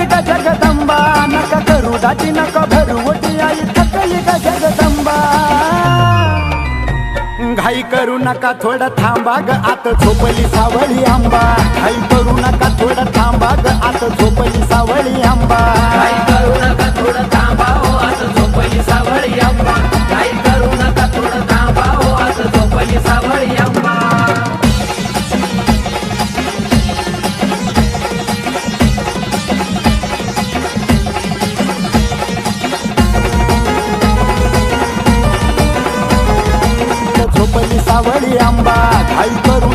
थकली का जगदंबा नका करू दाची नका भरू आई थकली का जगदंबा घाई करू नका थोडं थांबा ग आता झोपली सावळी आंबा घाई झोपली सावळी आंबा. घाई करू